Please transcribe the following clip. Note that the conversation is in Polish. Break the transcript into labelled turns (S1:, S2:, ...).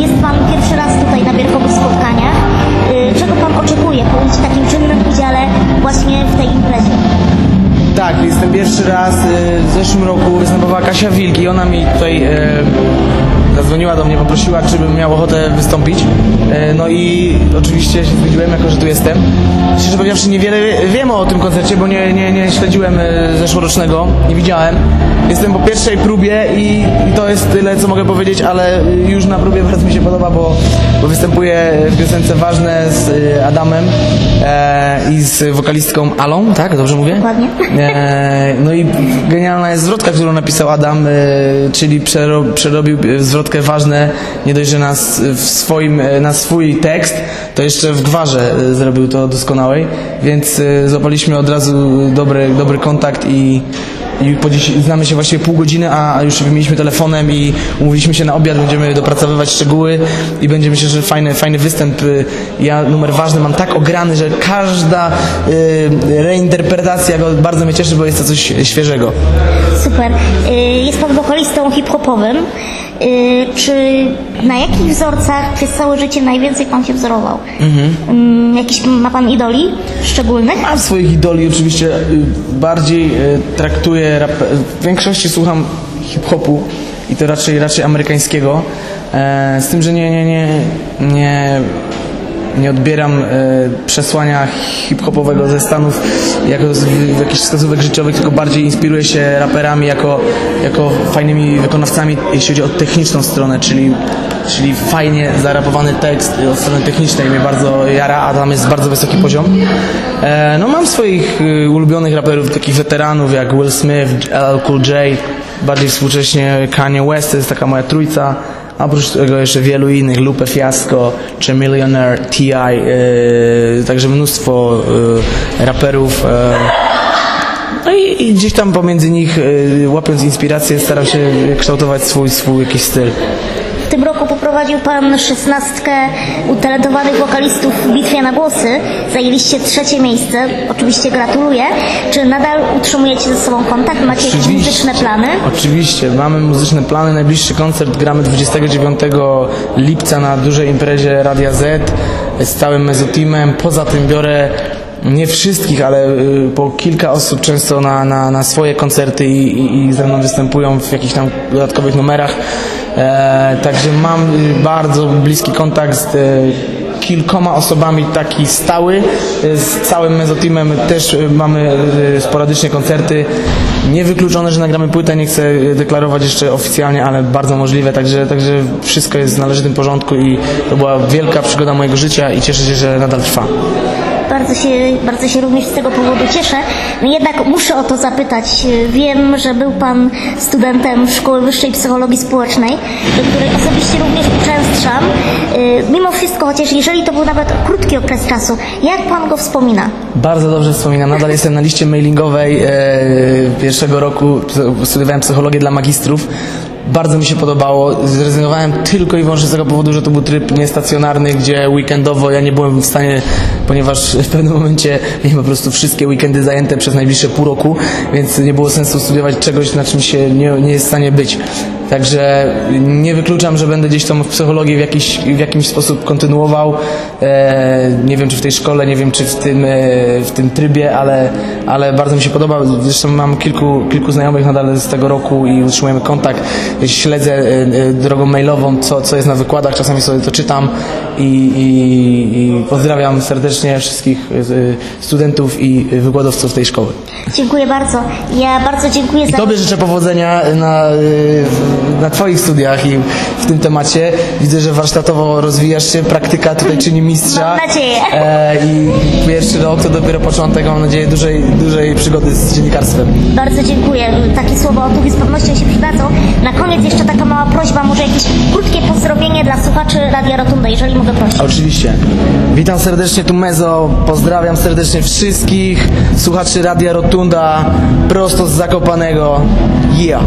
S1: Jest Pan pierwszy raz tutaj na Bierkowych spotkaniach. Y, Czego Pan oczekuje po takim czynnym udziale właśnie w tej imprezie?
S2: Tak, jestem pierwszy raz. y, W zeszłym roku występowała Kasia Wilk i ona mi tutaj e, zadzwoniła do mnie, poprosiła, czy bym miał ochotę wystąpić. No i oczywiście się zgodziłem, jako że tu jestem. Szczerze powiedziawszy, niewiele wiem o tym koncercie, bo nie, nie, nie śledziłem zeszłorocznego, nie widziałem. Jestem po pierwszej próbie i, i to jest tyle, co mogę powiedzieć, ale już na próbie bardzo mi się podoba, bo, bo występuję w piosence Ważne z e, Adamem e, i z wokalistką Alą, tak? Dobrze mówię?
S1: Dokładnie.
S2: E, no i genialna jest zwrotka, którą napisał Adam, e, czyli przero, przerobił e, zwrotkę ważne, nie dość, że na, w swoim, e, na swój tekst, to jeszcze w gwarze zrobił to doskonałej, więc złapaliśmy od razu dobry, dobry kontakt i i po dziś, znamy się właściwie pół godziny, a a już wymieniliśmy telefonem i umówiliśmy się na obiad, będziemy dopracowywać szczegóły i będzie myślę, że fajny, fajny występ. Y, Ja numer ważny mam tak ograny, że każda y, reinterpretacja go bardzo mnie cieszy, bo jest to coś świeżego.
S1: Super. Y, Jest Pan wokalistą hip-hopowym. Y, Czy na jakich wzorcach przez całe życie najwięcej Pan się wzorował? Mhm. Jakiś ma Pan idoli szczególnych?
S2: Mam swoich idoli, oczywiście bardziej y, rap... W większości słucham hip-hopu i to raczej, raczej amerykańskiego. E, z tym, że nie, nie, nie, nie, nie odbieram e, przesłania hip-hopowego ze Stanów jako jakichś wskazówek życiowych, tylko bardziej inspiruję się raperami jako, jako fajnymi wykonawcami, jeśli chodzi o techniczną stronę, czyli czyli fajnie zarapowany tekst od strony technicznej mnie bardzo jara, a tam jest bardzo wysoki poziom. E, no mam swoich y, ulubionych raperów, takich weteranów jak Will Smith, LL Cool J, bardziej współcześnie Kanye West, to jest taka moja trójca. A oprócz tego jeszcze wielu innych, Lupe Fiasco czy Millionaire, T.I., y, także mnóstwo y, raperów. y, no i, i gdzieś tam pomiędzy nich, łapiąc inspirację, staram się kształtować swój, swój jakiś styl.
S1: W tym roku poprowadził Pan szesnastkę utalentowanych wokalistów w bitwie na głosy. Zajęliście trzecie miejsce. Oczywiście gratuluję. Czy nadal utrzymujecie ze sobą kontakt? Macie jakieś
S2: Oczywiście.
S1: muzyczne plany?
S2: Oczywiście, mamy muzyczne plany. Najbliższy koncert gramy 29 lipca na dużej imprezie Radia Z z całym mezoteamem. Poza tym biorę nie wszystkich, ale y, po kilka osób często na, na, na swoje koncerty i, i, i ze mną występują w jakichś tam dodatkowych numerach. E, także mam bardzo bliski kontakt z e, kilkoma osobami taki stały, y, z całym mezoteamem też mamy sporadycznie koncerty. Niewykluczone, że nagramy płytę, nie chcę deklarować jeszcze oficjalnie, ale bardzo możliwe, także, także wszystko jest w należytym porządku i to była wielka przygoda mojego życia i cieszę się, że nadal trwa.
S1: Bardzo się, bardzo się również z tego powodu cieszę. No jednak muszę o to zapytać. Wiem, że był Pan studentem Szkoły Wyższej Psychologii Społecznej, do której osobiście również uczęszczam. Y, Mimo wszystko, chociaż jeżeli to był nawet krótki okres czasu, jak Pan go wspomina?
S2: Bardzo dobrze wspominam. Nadal jestem na liście mailingowej e, pierwszego roku. Studiowałem psychologię dla magistrów. Bardzo mi się podobało. Zrezygnowałem tylko i wyłącznie z tego powodu, że to był tryb niestacjonarny, gdzie weekendowo ja nie byłem w stanie, ponieważ w pewnym momencie miałem po prostu wszystkie weekendy zajęte przez najbliższe pół roku, więc nie było sensu studiować czegoś, na czym się nie, nie jest w stanie być. Także nie wykluczam, że będę gdzieś tą psychologię w jakiś, w jakiś sposób kontynuował. E, nie wiem, czy w tej szkole, nie wiem, czy w tym, e, w tym trybie, ale, ale bardzo mi się podoba. Zresztą mam kilku, kilku znajomych nadal z tego roku i utrzymujemy kontakt. Śledzę e, e, drogą mailową, co, co jest na wykładach, czasami sobie to czytam i, i, i pozdrawiam serdecznie wszystkich e, studentów i wykładowców tej szkoły.
S1: Dziękuję bardzo. Ja bardzo dziękuję
S2: I
S1: za...
S2: Tobie życzę powodzenia na, y, na Twoich studiach i w tym temacie. Widzę, że warsztatowo rozwijasz się, praktyka tutaj czyni mistrza.
S1: Mam nadzieję.
S2: E, I pierwszy rok to dopiero początek, mam nadzieję, dużej, dużej przygody z dziennikarstwem.
S1: Bardzo dziękuję. Takie słowa otuchy z pewnością się przydadzą. Na koniec jeszcze taka mała prośba, może jakieś krótkie pozdrowienie dla słuchaczy Radia Rotunda, jeżeli mogę prosić.
S2: Oczywiście. Witam serdecznie tu Mezo, pozdrawiam serdecznie wszystkich słuchaczy Radia Rotunda, prosto z Zakopanego. Yeah!